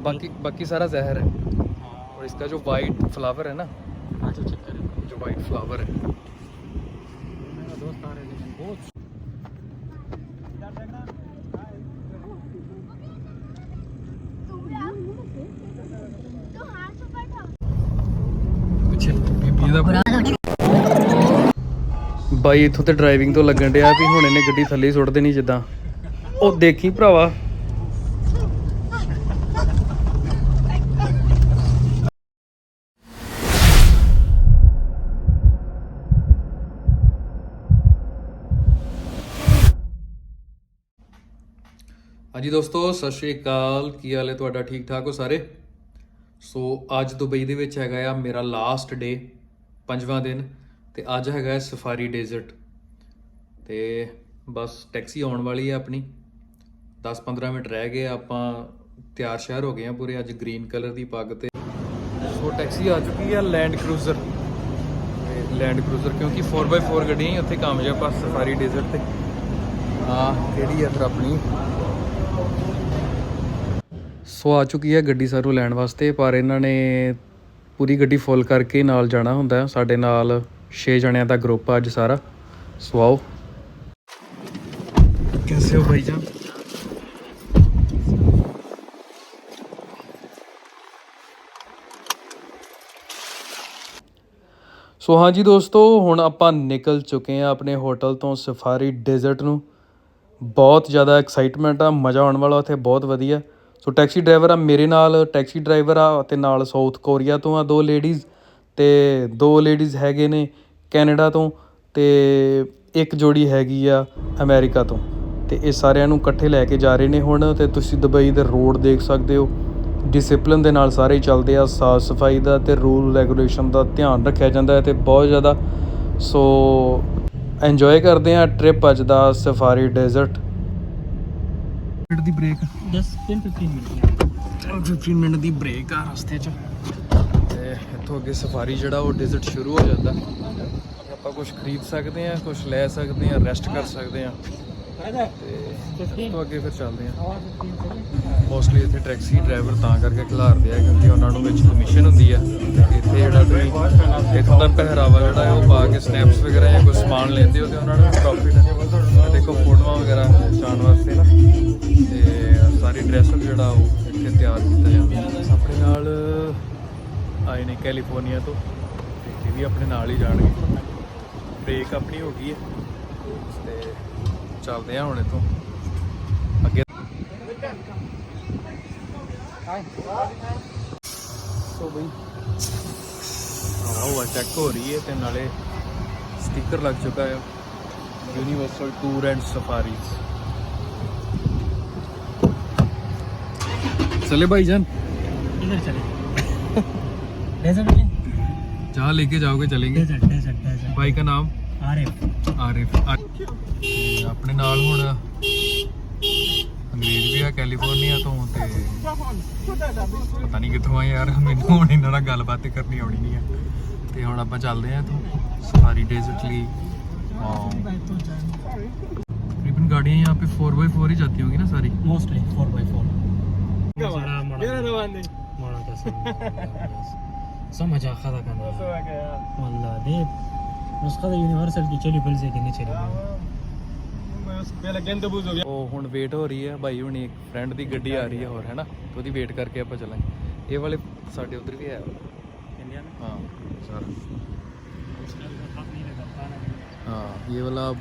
बाकी बाकी सारा जहर है और इसका जो वाइट फ्लावर है ना हाँ जो चेक करें जो वाइट फ्लावर है मेरा दोस्त आ रहे हैं लेकिन बहुत तो हाथ ऊपर उठाओ ਪਿੱਛੇ ਬੀਬੀ ਦਾ ਬਾਈ ਇਥੋਂ ਤੇ ਡਰਾਈਵਿੰਗ ਤੋਂ ਲੱਗਣ ਡਿਆ ਵੀ ਹੁਣ ਇਹਨੇ ਗੱਡੀ ਥੱਲੇ ਹੀ ਸੁੱਟ ਦੇਣੀ ਜਿੱਦਾਂ ਉਹ ਦੇਖੀ ਭਰਾਵਾ ਹਾਂਜੀ ਦੋਸਤੋ, ਸਤਿ ਸ਼੍ਰੀ ਅਕਾਲ। ਕੀ ਹਾਲ ਹੈ ਤੁਹਾਡਾ? ਠੀਕ ਠਾਕ ਹੋ ਸਾਰੇ? ਸੋ ਅੱਜ ਦੁਬਈ ਦੇ ਵਿੱਚ ਹੈਗਾ ਆ ਮੇਰਾ ਲਾਸਟ ਡੇ ਪੰਜਵਾਂ ਦਿਨ, ਤੇ ਅੱਜ ਹੈਗਾ ਹੈ ਸਫਾਰੀ ਡੇਜ਼ਰਟ ਤੇ ਬਸ ਟੈਕਸੀ ਆਉਣ ਵਾਲੀ ਹੈ ਆਪਣੀ। 10-15 ਮਿੰਟ ਰਹਿ ਗਏ, ਆਪਾਂ ਤਿਆਰ ਸ਼ਹਿਰ ਹੋ ਗਏ ਆ ਪੂਰੇ ਅੱਜ ਗ੍ਰੀਨ ਕਲਰ ਦੀ ਪੱਗ ਤੇ। ਸੋ ਟੈਕਸੀ ਆ ਚੁੱਕੀ ਆ ਲੈਂਡ ਕਰੂਜ਼ਰ ਲੈਂਡ ਕਰੂਜ਼ਰ ਕਿਉਂਕਿ 4x4 ਗੱਡੀਆਂ ਹੀ ਉੱਥੇ ਕਾਮਯਾਬ ਆ ਸਫਾਰੀ ਡੇਜ਼ਰਟ ਤੇ। ਆ ਕਿਹੜੀ ਆ ਫਿਰ ਆਪਣੀ? ਸੋ ਆ ਚੁੱਕੀ ਹੈ ਗੱਡੀ ਸਾਨੂੰ ਲੈਣ ਵਾਸਤੇ ਪਰ ਇਹਨਾਂ ਨੇ ਪੂਰੀ ਗੱਡੀ ਫੁੱਲ ਕਰਕੇ ਹੀ ਨਾਲ ਜਾਣਾ ਹੁੰਦਾ ਹੈ। ਸਾਡੇ ਨਾਲ 6 ਜਣਿਆਂ ਦਾ ਗਰੁੱਪ ਆ ਅੱਜ ਸਾਰਾ ਸੋ ਆਓ कैसे हो भाईजान ਸੋ ਹਾਂਜੀ ਦੋਸਤੋ ਹੁਣ ਆਪਾਂ ਨਿਕਲ ਚੁੱਕੇ ਆ ਆਪਣੇ ਹੋਟਲ ਤੋਂ ਸਫਾਰੀ ਡੈਜ਼ਰਟ ਨੂੰ ਬਹੁਤ ਜ਼ਿਆਦਾ ਐਕਸਾਈਟਮੈਂਟ ਆ ਮਜ਼ਾ ਆਉਣ ਵਾਲਾ ਉੱਥੇ ਬਹੁਤ ਵਧੀਆ ਸੋ ਟੈਕਸੀ ਡਰਾਈਵਰ ਆ, ਮੇਰੇ ਨਾਲ ਟੈਕਸੀ ਡਰਾਈਵਰ ਆ ਅਤੇ ਨਾਲ ਸਾਊਥ ਕੋਰੀਆ ਤੋਂ ਆ ਦੋ ਲੇਡੀਜ਼ ਅਤੇ ਦੋ ਲੇਡੀਜ਼ ਹੈਗੇ ਨੇ ਕੈਨੇਡਾ ਤੋਂ ਅਤੇ ਇੱਕ ਜੋੜੀ ਹੈਗੀ ਆ ਅਮੈਰੀਕਾ ਤੋਂ। ਅਤੇ ਇਹ ਸਾਰਿਆਂ ਨੂੰ ਇਕੱਠੇ ਲੈ ਕੇ ਜਾ ਰਹੇ ਨੇ ਹੁਣ ਅਤੇ ਤੁਸੀਂ ਦੁਬਈ ਦੇ ਰੋਡ ਦੇਖ ਸਕਦੇ ਹੋ। ਡਿਸਪਲਿਨ ਦੇ ਨਾਲ ਸਾਰੇ ਚੱਲਦੇ ਆ, ਸਾਫ਼ ਸਫ਼ਾਈ ਦਾ ਤੇ ਰੂਲ ਰੈਗੂਲੇਸ਼ਨ ਦਾ ਧਿਆਨ ਰੱਖਿਆ ਜਾਂਦਾ ਹੈ ਤੇ ਬਹੁਤ ਜ਼ਿਆਦਾ। ਸੋ ਐਂਜੋਏ ਕਰਦੇ ਆ ਟ੍ਰਿਪ ਅੱਜ ਦਾ ਸਫਾਰੀ ਡੈਜ਼ਰਟ ਦੀ ਬ੍ਰੇਕ ਦੀ। ਬ੍ਰੇਕ ਆ ਰਸਤੇ 'ਚ। ਤੇ ਇੱਥੋਂ ਅੱਗੇ ਸਫਾਰੀ ਜਿਹੜਾ ਉਹ ਡੈਜ਼ਰਟ ਸ਼ੁਰੂ ਹੋ ਜਾਂਦਾ। ਆਪਾਂ ਕੁਝ ਖਰੀਦ ਸਕਦੇ ਆ ਕੁਝ ਲੈ ਸਕਦੇ ਆ ਰੈਸਟ ਕਰ ਸਕਦੇ ਆ ਤੇ ਅੱਗੇ ਫਿਰ ਚੱਲਦੇ ਆ ਮੋਸਟਲੀ ਇੱਥੇ ਟੈਕਸੀ ਡਰਾਈਵਰ ਤਾਂ ਕਰਕੇ ਖਿਲਾਰਦੇ ਆ ਕਿਉਂਕਿ ਉਹਨਾਂ ਨੂੰ ਵਿੱਚ ਕਮਿਸ਼ਨ ਹੁੰਦੀ ਆ। ਇੱਥੇ ਜਿਹੜਾ ਤੁਸੀਂ ਇੱਥੋਂ ਦਾ ਪਹਿਰਾਵਾ ਜਿਹੜਾ ਉਹ ਪਾ ਕੇ ਸਨੈਪਸ ਵਗੈਰਾ ਜਾਂ ਕੋਈ ਸਮਾਨ ਲੈਂਦੇ ਹੋ ਤੇ ਉਹਨਾਂ ਨੂੰ ਪ੍ਰੋਫਿਟ ਹੈ ਦੇਖੋ, ਫੋਟੋਆਂ ਵਗੈਰਾ ਖਿਚਾਉਣ ਵਾਸਤੇ ਨਾ। ਤੇ ਸਾਰੀ ਡਰੈਸ ਜਿਹੜਾ ਉਹ ਇੱਥੇ ਤਿਆਰ ਕੀਤਾ ਜਾਂਦਾ। ਆਪਣੇ ਨਾਲ ਆਏ ਨੇ ਕੈਲੀਫੋਰਨੀਆ ਤੋਂ। ਤੇ ਇਹ ਵੀ ਆਪਣੇ ਨਾਲ ਹੀ ਜਾਣਗੇ। ਬ੍ਰੇਕ ਆਪਣੀ ਹੋ ਗਈ ਹੈ। ਤੇ ਚੱਲਦੇ ਆ ਹੁਣ ਇੱਥੋਂ। ਅੱਗੇ ਸੋ ਬਈ, ਆਹ ਚੈੱਕ ਹੋ ਰਹੀ ਹੈ ਤੇ ਨਾਲੇ ਸਟicker ਲੱਗ ਚੁੱਕਾ ਹੈ ਯੂਨੀਵਰਸਲ ਟੂਰ ਐਂਡ ਸਫਾਰੀਜ਼ चले भाईजान इधर चले डेजर्ट में जहाँ लेके जाओगे चलेंगे डेजर्ट डेजर्ट डेजर्ट भाई का नाम आ रहे ਆਰਿਫ ਤੇ ਆਪਣੇ ਨਾਲ ਹੁਣ ਅੰਗਰੇਜ਼ ਵੀ ਆ ਕੈਲੀਫੋਰਨੀਆ ਤੋਂ ਤੇ ਪਤਾ ਨਹੀਂ ਕਿੱਥੋਂ ਆ ਯਾਰ ਮੈਨੂੰ ਹੁਣ ਇਹਨਾਂ ਨਾਲ ਗੱਲਬਾਤ ਤੇ ਕਰਨੀ ਆਉਣੀ ਨਹੀਂ ਆ ਤੇ ਹੁਣ ਆਪਾਂ ਚੱਲਦੇ ਆ ਇੱਥੋਂ ਸਫਾਰੀ ਡੇਜ਼ਰਟ ਲਈ तकरीबन गाड़ियाँ यहाँ पे फोर बाई फोर ही जाती होंगी ना सारी मोस्टली फोर बाई फोर समझ आ खड़ा करना वल्ला दे उसका यूनिवर्सल की चली पल से कितनी चली ਉਹ ਹੁਣ ਵੇਟ ਹੋ ਰਹੀ ਹੈ ਭਾਈ ਹੁਣੀ ਇੱਕ ਫਰੈਂਡ ਦੀ ਗੱਡੀ ਆ ਰਹੀ ਹੈ ਹੋਰ ਹੈਨਾ ਤੇ ਉਹਦੀ ਵੇਟ ਕਰਕੇ ਆਪਾਂ ਚੱਲਾਂਗੇ ਇਹ ਵਾਲੇ ਸਾਡੇ ਉਧਰ ਵੀ ਆਇਆ ਇੰਡੀਆ ਹਾਂ ਸਾਰਾ उसका भी खत नहीं लगा खाना नहीं ਹਾਂ ਇਹ ਵਾਲਾ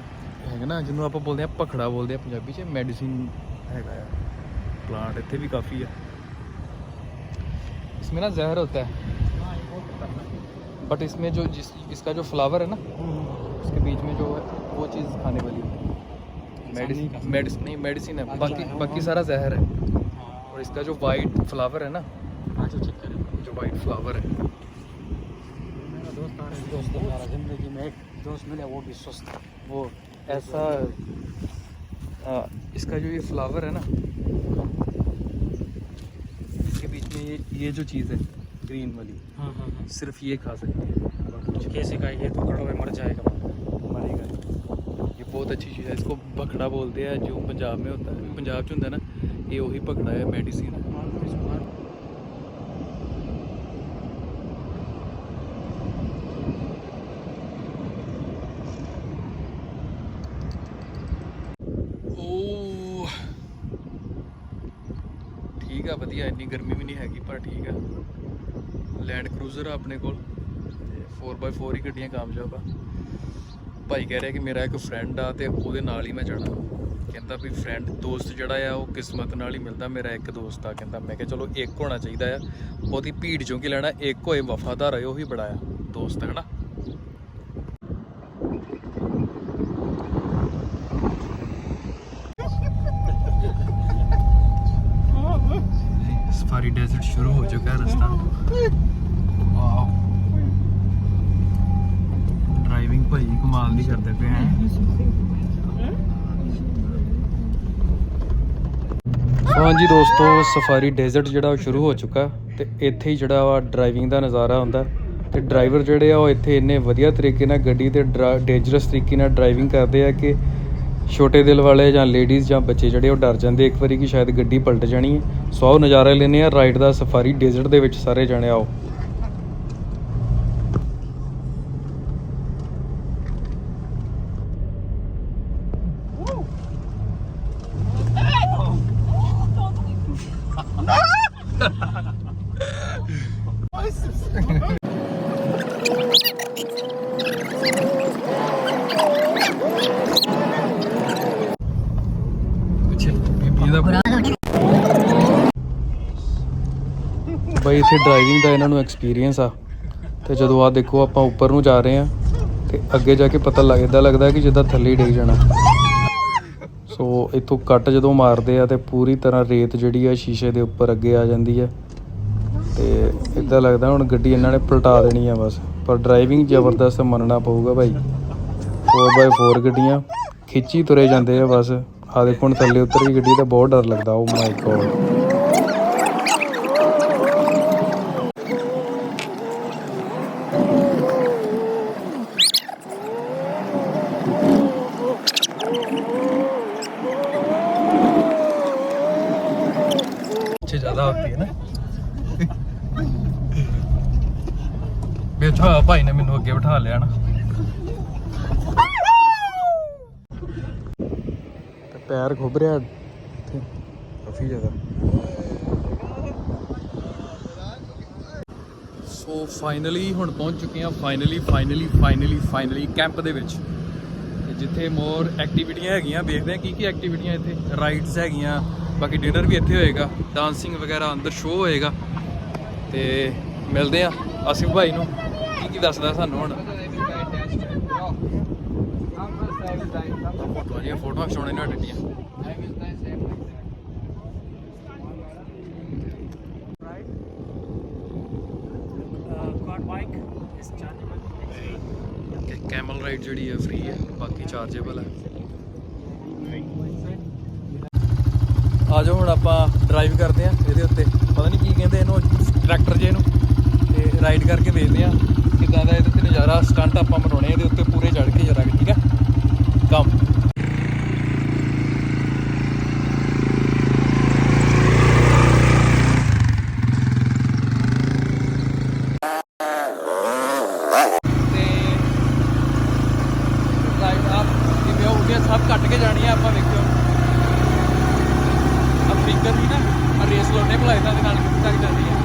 ਹੈਗਾ ਨਾ ਜਿਹਨੂੰ ਆਪਾਂ ਬੋਲਦੇ ਆ ਪਖੜਾ ਬੋਲਦੇ ਆ ਪੰਜਾਬੀ 'ਚ ਮੈਡੀਸਿਨ ਹੈਗਾ ਆ प्लांट ਇੱਥੇ ਵੀ ਕਾਫੀ ਹੈ इसमें ना जहर होता है बट इसमें जो जिस इसका जो फ्लावर है ना उसके बीच में जो है वो चीज़ खाने वाली है मेडिसिन मेडिसिन नहीं मेडिसिन है बाकी बाकी सारा जहर है और इसका जो वाइट फ्लावर है ना हाँ जो चेक करें जो वाइट फ्लावर है मेरा दोस्त आ रहा है दोस्त हमारा जिंदगी में एक दोस्त मिले वो भी सुस्त। वो ऐसा हाँ इसका जो ये फ्लावर है ना इसके बीच में ये ये जो चीज़ है ग्रीन वाली हाँ हाँ हाँ। सिर्फ़ ये खा सकते हैं। कुछ कैसे का ये टुकड़ों में मर जाएगा। मरेगा ये बहुत अच्छी चीज़ है। इसको भखड़ा बोलते हैं जो पंजाब में होता है। पंजाब च होता है ना ये वही भखड़ा है मेडिसिन है। ਠੀਕ ਆ, ਵਧੀਆ, ਇੰਨੀ ਗਰਮੀ ਵੀ ਨਹੀਂ ਹੈਗੀ, ਪਰ ਠੀਕ ਆ। ਲੈਂਡ ਕਰੂਜ਼ਰ ਆ ਆਪਣੇ ਕੋਲ, ਤੇ 4x4 ਹੀ ਗੱਡੀਆਂ ਕਾਮਯਾਬ ਆ। ਭਾਈ ਕਹਿ ਰਿਹਾ ਕਿ ਮੇਰਾ ਇੱਕ ਫਰੈਂਡ ਆ ਤੇ ਉਹਦੇ ਨਾਲ ਹੀ ਮੈਂ ਜਾਣਾ। ਕਹਿੰਦਾ ਵੀ ਫਰੈਂਡ ਦੋਸਤ ਜਿਹੜਾ ਆ, ਉਹ ਕਿਸਮਤ ਨਾਲ ਹੀ ਮਿਲਦਾ, ਮੇਰਾ ਇੱਕ ਦੋਸਤ ਆ, ਕਹਿੰਦਾ। ਮੈਂ ਕਿਹਾ, ਚਲੋ, ਇੱਕ ਹੋਣਾ ਚਾਹੀਦਾ ਆ। ਬਹੁਤੀ ਭੀੜ ਚੋਂ ਕੀ ਲੈਣਾ, ਇੱਕ ਹੋਏ ਵਫਾਦਾਰ ਹੋਏ ਉਹੀ ਬੜਾ ਆ। ਦੋਸਤ ਹੈ ਨਾ ਸਫਾਰੀ ਡੈਜ਼ਰਟ ਸ਼ੁਰੂ ਹੋ ਚੁੱਕਾ ਹੈ ਰਸਤਾ ਵਾਓ ਡਰਾਈਵਿੰਗ ਭਾਈ ਕਮਾਲ ਦੀ ਹਾਂਜੀ ਦੋਸਤੋ ਸਫਾਰੀ ਡੈਜ਼ਰਟ ਜਿਹੜਾ ਉਹ ਸ਼ੁਰੂ ਹੋ ਚੁੱਕਾ ਤੇ ਇੱਥੇ ਹੀ ਜਿਹੜਾ ਵਾ ਡਰਾਈਵਿੰਗ ਦਾ ਨਜ਼ਾਰਾ ਹੁੰਦਾ ਤੇ ਡਰਾਈਵਰ ਜਿਹੜੇ ਆ ਉਹ ਇੱਥੇ ਇੰਨੇ ਵਧੀਆ ਤਰੀਕੇ ਨਾਲ ਗੱਡੀ ਤੇ ਡੇਂਜਰਸ ਤਰੀਕੇ ਨਾਲ ਡਰਾਈਵਿੰਗ ਕਰਦੇ ਆ ਕਿ ਛੋਟੇ ਦਿਲ ਵਾਲੇ ਜਾਂ ਲੇਡੀਜ਼ ਜਾਂ ਬੱਚੇ ਜਿਹੜੇ ਉਹ ਡਰ ਜਾਂਦੇ ਇੱਕ ਵਾਰੀ ਕਿ ਸ਼ਾਇਦ ਗੱਡੀ ਪਲਟ ਜਾਣੀ ਹੈ। ਸੋ ਆਓ ਨਜ਼ਾਰਾ ਲੈਨੇ ਆ ਰਾਈਡ ਦਾ ਸਫਾਰੀ ਡੇਜ਼ਰਟ ਦੇ ਵਿੱਚ ਸਾਰੇ ਜਾਣੇ ਆਓ। ਪਿੱਛੇ ਇੱਥੇ ਡਰਾਈਵਿੰਗ ਦਾ ਇਹਨਾਂ ਨੂੰ ਐਕਸਪੀਰੀਅੰਸ ਆ। ਤੇ ਜਦੋਂ ਆ ਦੇਖੋ ਆਪਾਂ ਉੱਪਰ ਨੂੰ ਜਾ ਰਹੇ ਆ ਤੇ ਅੱਗੇ ਜਾ ਕੇ ਪਤਾ ਲੱਗਦਾ ਲੱਗਦਾ ਕਿ ਜਿੱਦਾਂ ਥੱਲੇ ਡਿੱਗ ਜਾਣਾ। ਸੋ ਇੱਥੋਂ ਕੱਟ ਜਦੋਂ ਮਾਰਦੇ ਆ ਤੇ ਪੂਰੀ ਤਰ੍ਹਾਂ ਰੇਤ ਜਿਹੜੀ ਆ ਸ਼ੀਸ਼ੇ ਦੇ ਉੱਪਰ ਅੱਗੇ ਆ ਜਾਂਦੀ ਹੈ ਤੇ ਇਦਾਂ ਲੱਗਦਾ ਹੁਣ ਗੱਡੀ ਇਹਨਾਂ ਨੇ ਪਲਟਾ ਦੇਣੀ ਆ ਬਸ। ਪਰ ਡਰਾਈਵਿੰਗ ਜ਼ਬਰਦਸਤ ਮੰਨਣਾ ਪਊਗਾ ਭਾਈ। 4x4 ਗੱਡੀਆਂ, ਖਿੱਚੀ ਤੁਰੇ ਜਾਂਦੇ ਆ ਬਸ। ਆ ਦੇਖੋ ਹੁਣ ਥੱਲੇ ਉਤਰ ਗਈ ਗੱਡੀ ਤਾਂ ਬਹੁਤ ਡਰ ਲੱਗਦਾ। ਓ ਮਾਈ ਗੋਡ ਬਿਠਾ ਲਿਆ ਨਾ। ਤੇ ਪੈਰ ਖੁੱਭ ਰਿਹਾ ਇੱਥੇ ਕਾਫੀ ਜ਼ਿਆਦਾ। ਸੋ ਫਾਈਨਲੀ ਹੁਣ ਪਹੁੰਚ ਚੁੱਕੇ ਹਾਂ finally finally finally finally camp ਦੇ ਵਿੱਚ। ਜਿੱਥੇ ਮੋਰ ਐਕਟੀਵਿਟੀਆਂ ਹੈਗੀਆਂ ਵੇਖਦੇ ਹਾਂ ਕੀ ਕੀ ਐਕਟੀਵਿਟੀਆਂ ਇੱਥੇ। ਰਾਈਡਸ ਹੈਗੀਆਂ ਬਾਕੀ ਡਿਨਰ ਵੀ ਇੱਥੇ ਹੋਏਗਾ। ਡਾਂਸਿੰਗ ਵਗੈਰਾ ਅੰਦਰ ਸ਼ੋਅ ਹੋਏਗਾ। ਤੇ ਮਿਲਦੇ ਆ ਆਸਿਫ ਭਾਈ ਨੂੰ। ਕੀ ਕੀ ਦੱਸਦਾ ਸਾਨੂੰ ਹੁਣ? ਫੋਟੋਆਂ ਖਿਚਾਉਣੇ ਨੇ ਡੱਡੀਆਂ ਕੈਮਲ ਰਾਈਡ ਜਿਹੜੀ ਹੈ ਫ੍ਰੀ ਹੈ ਬਾਕੀ ਚਾਰਜੇਬਲ ਹੈ ਆ। ਜਾਓ ਹੁਣ ਆਪਾਂ ਡਰਾਈਵ ਕਰਦੇ ਆ ਇਹਦੇ ਉੱਤੇ। ਪਤਾ ਨਹੀਂ ਕੀ ਕਹਿੰਦੇ ਇਹਨੂੰ ਟਰੈਕਟਰ ਜੇ ਨੂੰ ਤੇ ਰਾਈਡ ਕਰਕੇ ਵੇਖਦੇ ਆ। ਕਿੱਦਾਂ ਦਾ ਇਹਦੇ ਤੇ ਨਜ਼ਾਰਾ ਸਟੰਟ ਆਪਾਂ ਮਨਾਉਣੇ ਇਹਦੇ ਉੱਤੇ ਪੂਰੇ ਚੜ ਕੇ ਜਰਾ ਠੀਕ ਹੈ? ਕੰਮ ਤੇ ਲਾਈਟ ਆਪ ਜਿਵੇਂ ਹੋ ਗਿਆ? ਸਭ ਕੱਟ ਕੇ ਜਾਣੀ ਆ ਆਪਾਂ, ਵੇਖਿਓ। ਅਫਰੀਕਨ ਵੀ ਨਾ ਆ ਰੇਸ ਲਾਉਣੇ ਭਲਾਈ ਦਾ ਦੁਕਾਨ ਕਿੱਥੇ ਤੱਕ ਜਾਂਦੀ ਹੈ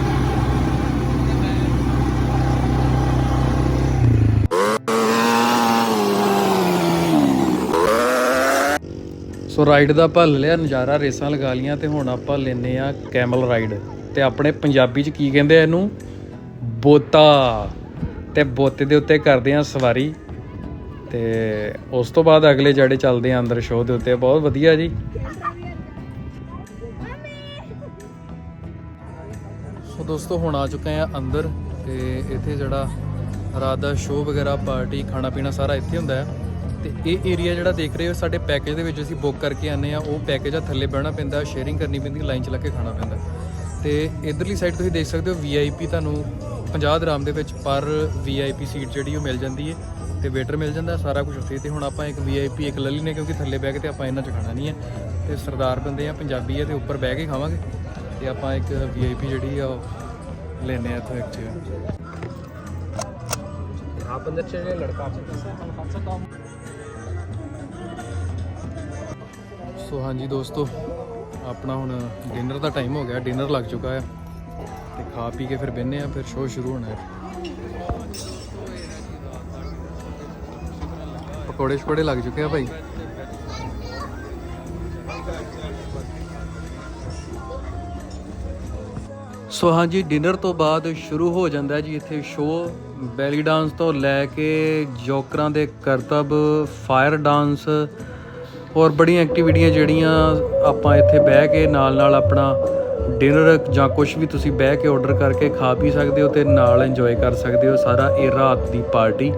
ਸੋ ਰਾਈਡ ਦਾ ਆਪਾਂ ਲੈ ਲਿਆ, ਨਜ਼ਾਰਾ ਰੇਸਾਂ ਲਗਾ ਲੀਆਂ ਤੇ ਹੁਣ ਆਪਾਂ ਲੈਨੇ ਆ ਕੈਮਲ ਰਾਈਡ ਤੇ ਆਪਣੇ ਪੰਜਾਬੀ ਚ ਕੀ ਕਹਿੰਦੇ ਆ ਇਹਨੂੰ? ਬੋਤਾ। ਤੇ ਬੋਤੇ ਦੇ ਉੱਤੇ ਕਰਦੇ ਆ ਸਵਾਰੀ। ਤੇ ਉਸ ਤੋਂ ਬਾਅਦ ਅਗਲੇ ਜਿਹੜੇ ਚੱਲਦੇ ਆ ਅੰਦਰ ਸ਼ੋਅ ਦੇ ਉੱਤੇ। ਬਹੁਤ ਵਧੀਆ ਜੀ। ਸੋ ਦੋਸਤੋ, ਹੁਣ ਆ ਚੁੱਕੇ ਆ ਅੰਦਰ ਤੇ ਇੱਥੇ ਜਿਹੜਾ ਰਾਤ ਦਾ ਸ਼ੋਅ ਵਗੈਰਾ ਪਾਰਟੀ ਖਾਣਾ ਪੀਣਾ ਸਾਰਾ ਇੱਥੇ ਹੁੰਦਾ ਹੈ। ਤੇ ਇਹ ਏਰੀਆ ਜਿਹੜਾ ਦੇਖ ਰਹੇ ਹੋ, ਸਾਡੇ ਪੈਕੇਜ ਦੇ ਵਿੱਚ ਅਸੀਂ ਬੁੱਕ ਕਰਕੇ ਆਨੇ ਆ ਉਹ ਪੈਕੇਜ ਆ, ਥੱਲੇ ਬਹਿਣਾ ਪੈਂਦਾ ਸ਼ੇਅਰਿੰਗ ਕਰਨੀ ਪੈਂਦੀ ਲਾਈਨ 'ਚ ਲੱਗ ਕੇ ਖਾਣਾ ਪੈਂਦਾ। ਤੇ ਇਧਰਲੀ ਸਾਈਡ ਤੁਸੀਂ ਦੇਖ ਸਕਦੇ ਹੋ ਵੀਆਈਪੀ ਤੁਹਾਨੂੰ 50 ਦਰਾਮ ਦੇ ਵਿੱਚ ਪਰ ਵੀਆਈਪੀ ਸੀਟ ਜਿਹੜੀ ਉਹ ਮਿਲ ਜਾਂਦੀ ਹੈ ਤੇ ਵੇਟਰ ਮਿਲ ਜਾਂਦਾ, ਸਾਰਾ ਕੁਝ ਉੱਥੇ। ਤੇ ਹੁਣ ਆਪਾਂ ਇੱਕ ਵੀਆਈਪੀ ਇੱਕ ਲੱਲੀ ਨੇ, ਕਿਉਂਕਿ ਥੱਲੇ ਬਹਿ ਕੇ ਤੇ ਆਪਾਂ ਇਹਨਾਂ 'ਚ ਖਾਣਾ ਨਹੀਂ ਹੈ। ਤੇ ਸਰਦਾਰ ਬੰਦੇ ਆ, ਪੰਜਾਬੀ ਆ, ਤੇ ਉੱਪਰ ਬਹਿ ਕੇ ਖਾਵਾਂਗੇ। ਤੇ ਆਪਾਂ ਇੱਕ ਵੀਆਈਪੀ ਜਿਹੜੀ ਆ ਲੈਨੇ ਆ ਇੱਥੋਂ ਇੱਕ ਚੀਜ਼ ਆਪ ਅੰਦਰ ਚਲੇ, ਲੜਕਾ ਆਪ ਸੇ ਕੰਮ ਸੋ ਹਾਂਜੀ ਦੋਸਤੋ, ਆਪਣਾ ਹੁਣ ਡਿਨਰ ਦਾ ਟਾਈਮ ਹੋ ਗਿਆ ਡਿਨਰ ਲੱਗ ਚੁੱਕਾ ਆ। ਤੇ ਖਾ ਪੀ ਕੇ ਫਿਰ ਬਹਿੰਦੇ ਆ, ਫਿਰ ਸ਼ੋਅ ਸ਼ੁਰੂ ਹੋਣਾ ਹੈ। ਪਕੌੜੇ ਸ਼ਕੌੜੇ ਲੱਗ ਚੁੱਕੇ ਆ ਭਾਈ। ਸੋ ਹਾਂਜੀ ਡਿਨਰ ਤੋਂ ਬਾਅਦ ਸ਼ੁਰੂ ਹੋ ਜਾਂਦਾ ਜੀ ਇੱਥੇ ਸ਼ੋਅ ਬੈਲੀ ਡਾਂਸ ਤੋਂ ਲੈ ਕੇ ਜੋਕਰਾਂ ਦੇ ਕਰਤਬ ਫਾਇਰ ਡਾਂਸ ਹੋਰ ਬੜੀਆਂ ਐਕਟੀਵਿਟੀਆਂ ਜਿਹੜੀਆਂ ਆਪਾਂ ਇੱਥੇ ਬਹਿ ਕੇ ਨਾਲ ਨਾਲ ਆਪਣਾ ਡਿਨਰ ਜਾਂ ਕੁਝ ਵੀ ਤੁਸੀਂ ਬਹਿ ਕੇ ਆਰਡਰ ਕਰਕੇ ਖਾ ਪੀ ਸਕਦੇ ਹੋ ਤੇ ਨਾਲ ਇੰਜੋਏ ਕਰ ਸਕਦੇ ਹੋ ਸਾਰਾ ਇਹ ਰਾਤ ਦੀ ਪਾਰਟੀ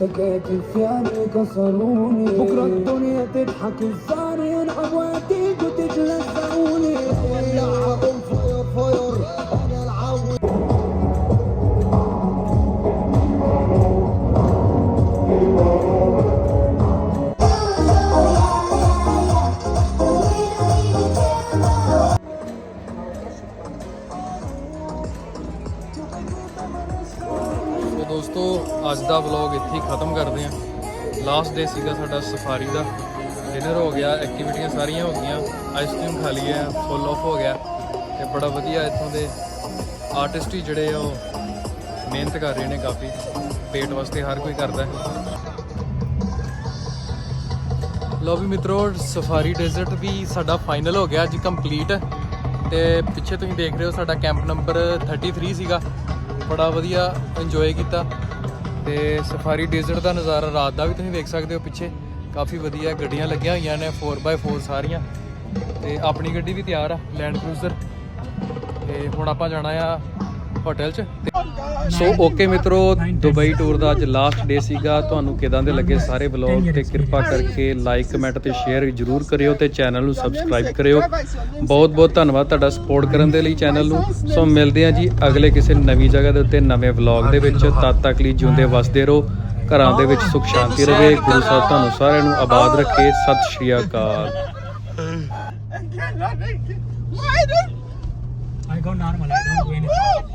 تكاتف يعني كسروني بكرة الدنيا تضحك الزهر ਅੱਜ ਦਾ ਵਲੌਗ ਇੱਥੇ ਹੀ ਖਤਮ ਕਰਦੇ ਹਾਂ। ਲਾਸਟ ਡੇ ਸੀਗਾ ਸਾਡਾ ਸਫਾਰੀ ਦਾ। ਡਿਨਰ ਹੋ ਗਿਆ ਐਕਟੀਵਿਟੀਆਂ ਸਾਰੀਆਂ ਹੋ ਗਈਆਂ। ਆਈਸਕ੍ਰੀਮ ਖਾ ਲਈ ਹੈ ਫੁੱਲ ਆਫ ਹੋ ਗਿਆ। ਤੇ ਬੜਾ ਵਧੀਆ ਇੱਥੋਂ ਦੇ ਆਰਟਿਸਟ ਹੀ ਜਿਹੜੇ ਆ ਉਹ ਮਿਹਨਤ ਕਰ ਰਹੇ ਨੇ ਕਾਫੀ। ਪੇਟ ਵਾਸਤੇ ਹਰ ਕੋਈ ਕਰਦਾ ਹੈ। ਲੋ ਵੀ ਮਿੱਤਰੋ, ਸਫਾਰੀ ਡੈਜ਼ਰਟ ਵੀ ਸਾਡਾ ਫਾਈਨਲ ਹੋ ਗਿਆ ਅੱਜ ਕੰਪਲੀਟ ਤੇ ਪਿੱਛੇ ਤੁਸੀਂ ਦੇਖ ਰਹੇ ਹੋ ਸਾਡਾ ਕੈਂਪ ਨੰਬਰ 33 ਸੀਗਾ। ਬੜਾ ਵਧੀਆ ਇੰਜੋਏ ਕੀਤਾ। ਤੇ ਸਫਾਰੀ ਡੈਜ਼ਰਟ ਦਾ ਨਜ਼ਾਰਾ ਰਾਤ ਦਾ ਵੀ ਤੁਸੀਂ ਵੇਖ ਸਕਦੇ ਹੋ ਪਿੱਛੇ। ਕਾਫੀ ਵਧੀਆ ਗੱਡੀਆਂ ਲੱਗੀਆਂ ਹੋਈਆਂ ਨੇ 4x4 ਸਾਰੀਆਂ। ਤੇ ਆਪਣੀ ਗੱਡੀ ਵੀ ਤਿਆਰ ਆ ਲੈਂਡ ਕਰੂਜ਼ਰ ਤੇ ਹੁਣ ਆਪਾਂ ਜਾਣਾ ਆ ਹੋਟਲ 'ਚ ਤੇ ਸੋ ਓਕੇ ਮਿੱਤਰੋ, ਦੁਬਈ ਟੂਰ ਦਾ ਅੱਜ ਲਾਸਟ ਡੇ ਸੀਗਾ। ਤੁਹਾਨੂੰ ਕਿਦਾਂ ਦੇ ਲੱਗੇ ਸਾਰੇ ਵਲੌਗ ਤੇ ਕਿਰਪਾ ਕਰਕੇ ਲਾਈਕ ਕਮੈਂਟ ਤੇ ਸ਼ੇਅਰ ਜਰੂਰ ਕਰਿਓ ਤੇ ਚੈਨਲ ਨੂੰ ਸਬਸਕ੍ਰਾਈਬ ਕਰਿਓ। ਬਹੁਤ ਬਹੁਤ ਧੰਨਵਾਦ ਤੁਹਾਡਾ ਸਪੋਰਟ ਕਰਨ ਦੇ ਲਈ ਚੈਨਲ ਨੂੰ। ਸੋ ਮਿਲਦੇ ਹਾਂ ਜੀ ਅਗਲੇ ਕਿਸੇ ਨਵੀਂ ਜਗ੍ਹਾ ਦੇ ਉੱਤੇ, ਨਵੇਂ ਵਲੌਗ ਦੇ ਵਿੱਚ। ਤਦ ਤੱਕ ਲਈ ਜਿਉਂਦੇ ਵਸਦੇ ਰਹੋ, ਘਰਾਂ ਦੇ ਵਿੱਚ ਸੁਖ ਸ਼ਾਂਤੀ ਰਹੇ ਗੁਰੂ ਸਾਹਿਬ ਤੁਹਾਨੂੰ ਸਾਰਿਆਂ ਨੂੰ ਆਬਾਦ ਰੱਖੇ। ਸਤਿ ਸ਼੍ਰੀ ਅਕਾਲ। I go normal. I don't do anything.